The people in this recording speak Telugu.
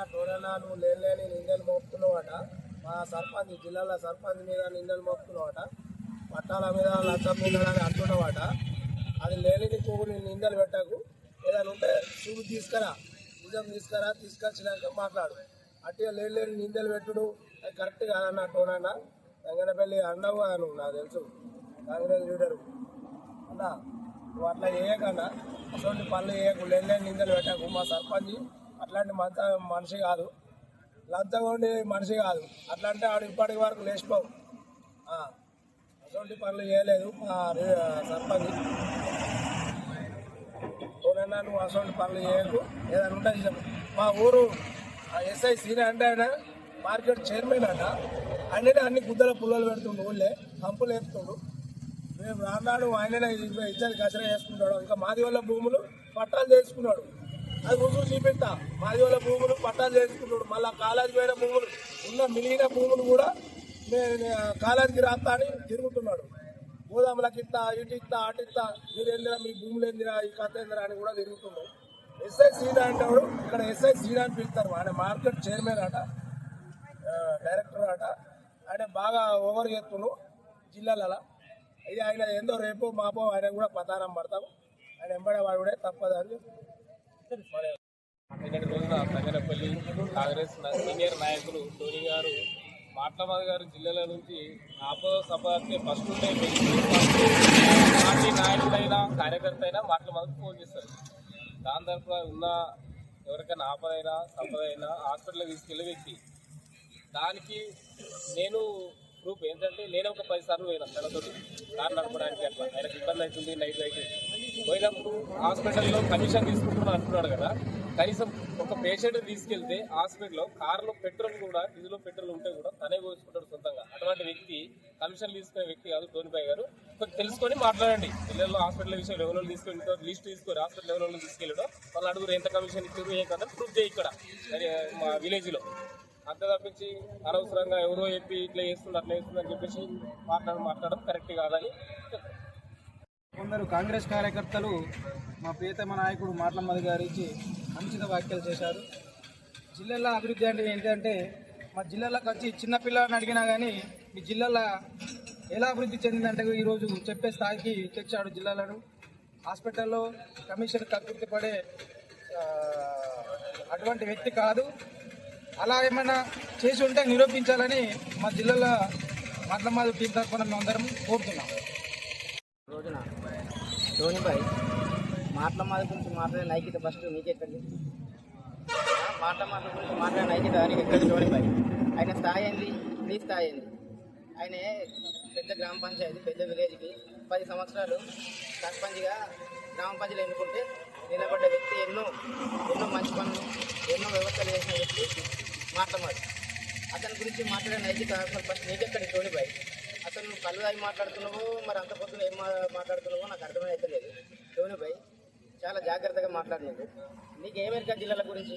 నా నువ్వు లేని లేని నిందలు మోపుతున్నావట. మా సర్పంచ్ జిల్లాల సర్పంచ్ మీద నిందలు మోపుతున్నావట. పట్టాల మీద లంచం మీద అని అంటున్నావట. అది లేనిది పువ్వు నిందలు పెట్టకు. ఏదైనా ఉంటే చూపు తీసుకురా నిజం తీసుకురా తీసుకొచ్చినాక మాట్లాడు. అట్టిగా లేని లేని నిందలు పెట్టుడు. అది కరెక్ట్ కాదన్న టోనన్న వెంగనపల్లి అండవు అను నాకు తెలుసు. Congress leader. అన్నా నువ్వు అట్లా చేయకన్నా అటువంటి పనులు చేయకు. లేని లేని నిందలు పెట్టకు మా సర్పంచ్. అట్లాంటి మంత మనిషి కాదు. లంచగొండి మనిషి కాదు. అట్లా అంటే ఆడు ఇప్పటి వరకు లేచిపోవు. అటువంటి పనులు చేయలేదు మా సర్పంచ్. నువ్వు అటువంటి పనులు చేయకు. ఏదైనా ఉంటే మా ఊరు ఎస్ఐ సీనియర్ అంటే ఆయన మార్కెట్ చైర్మన్ అంట. ఆయననే అన్ని గుద్దల పుల్లలు పెడుతుండు ఊళ్ళే. కంపులు వేస్తుండు. మేము రాన్నాడు ఆయననే ఇద్దరు కచరా చేసుకుంటాడు. ఇంకా మాది వల్ల భూములు పట్టాలు చేసుకున్నాడు. అది రుజువు చూపిస్తా మాది వల్ల భూములు పట్టాలు చేసుకున్నాడు మళ్ళీ కాలేజీ పోయిన భూములు ఉన్న మిగిలిన భూములు కూడా నేను కాలేజీకి రాస్తా అని తిరుగుతున్నాడు. గోదాములకి ఇస్తా ఇటు ఇస్తా అటు ఇస్తా. మీరేందిరా మీ భూములు ఏందిరా ఈ కథ ఏందిరా అని కూడా తిరుగుతున్నాడు. ఎస్ఐ సీనా అంటాడు. ఇక్కడ ఎస్ఐ సీనా అని పిలుస్తారు. ఆయన మార్కెట్ చైర్మన్ అట డైరెక్టర్ అట ఆయన బాగా ఓవర్ చేస్తున్నాడు జిల్లాలలో. ఇది ఆయన ఏందో రేపు మాపో ఆయన కూడా పతానం పడతాం. ఆయన ఎంబడే వాడు కూడా తప్పదని నిన్నటి రోజున తంగనపల్లి కాంగ్రెస్ సీనియర్ నాయకులు టోనీ గారు మాట్లమాది గారు జిల్లాల నుంచి ఆపద సభ ఫస్ట్ ఉంటే పార్టీ నాయకుడైనా కార్యకర్త అయినా మాట్లమాదికి ఫోన్ చేస్తారు దాని తరఫున ఉన్న ఎవరికైనా ఆపదైనా సంపద అయినా హాస్పిటల్ తీసుకెళ్ళే వ్యక్తి దానికి నేను ప్రూఫ్ ఏంటంటే నేను ఒక పది సార్లు పోయినా తనతోటి. కారు నడపడానికి అట్లా. ఆయనకు ఇబ్బంది అవుతుంది నైట్ అయితే పోయినప్పుడు హాస్పిటల్లో కమిషన్ తీసుకుంటున్నాను అంటున్నాడు కదా. కనీసం ఒక పేషెంట్ తీసుకెళ్తే హాస్పిటల్లో కారులో పెట్రోల్ కూడా ఇందులో పెట్రోల్ ఉంటే కూడా తనే పోసుకుంటాడు సొంతంగా. అటువంటి వ్యక్తి కమిషన్ తీసుకునే వ్యక్తి కాదు ధోనిపాయ్ గారు. కొంచెం తెలుసుకొని మాట్లాడండి. పిల్లల్లో హాస్పిటల్ విషయంలో ఎవరో తీసుకెళ్ళి లిస్ట్ తీసుకొని హాస్పిటల్ ఎవరో తీసుకెళ్ళడం వాళ్ళు అడుగురు ఎంత కమిషన్ ఇచ్చారు ఏం కదా ప్రూఫ్ చేయి ఇక్కడ మా విలేజ్లో. అంత తప్పించి అనవసరంగా ఎవరో చెప్పి ఇట్లా చేస్తుంది అట్లా చేస్తుంది అని చెప్పేసి మాట్లాడడం మాట్లాడడం కరెక్ట్ కాదని అందరూ కాంగ్రెస్ కార్యకర్తలు మా ప్రియతమ నాయకుడు మాట్లమ్మది గారికి అనుచిత వ్యాఖ్యలు చేశారు. జిల్లాలో అభివృద్ధి అంటే ఏంటంటే మా జిల్లాలోకి వచ్చి చిన్నపిల్లని అడిగినా కానీ మీ జిల్లాలో ఎలా అభివృద్ధి చెందిందంటే ఈరోజు చెప్పే స్థాయికి తెచ్చాడు జిల్లాలను. హాస్పిటల్లో కమిషన్ కక్కుర్తి పడే అటువంటి వ్యక్తి కాదు. అలా ఏమైనా చేసి ఉంటే నిరూపించాలని మా జిల్లాలో మాట్లమ్మది టీం తరఫున మేమందరం కోరుతున్నాం. ధోనిపై మాటల మాట గురించి మాట్లాడే నైకిత ఫస్ట్ నీకెక్కడిది మాటల మాట గురించి మాట్లాడే నైకిత నీకు ఎక్కడి ధోనిపై ఆయన స్థాయి ఏంది? నీ స్థాయి ఏంది? ఆయన పెద్ద గ్రామ పంచాయతీ పెద్ద విలేజ్కి పది సంవత్సరాలు సర్పంచ్గా గ్రామ పంచాయతీలు ఎన్నుకుంటే నిలబడ్డ వ్యక్తి ఎన్నో ఎన్నో మంచి పనులు ఎన్నో వ్యవస్థలు చేసిన వ్యక్తి మాట్లాడు అతని గురించి మాట్లాడే నైతిక ఫస్ట్ నీకెక్కడి ధోనిపై అసలు నువ్వు కళ్ళు తాగి మాట్లాడుతున్నావు మరి అంత పొద్దున ఏం మా- మాట్లాడుతున్నావో నాకు అర్థమైతే లేదు. ధోనిపై చాలా జాగ్రత్తగా మాట్లాడినది నీకు ఏమెరికా జిల్లాల గురించి?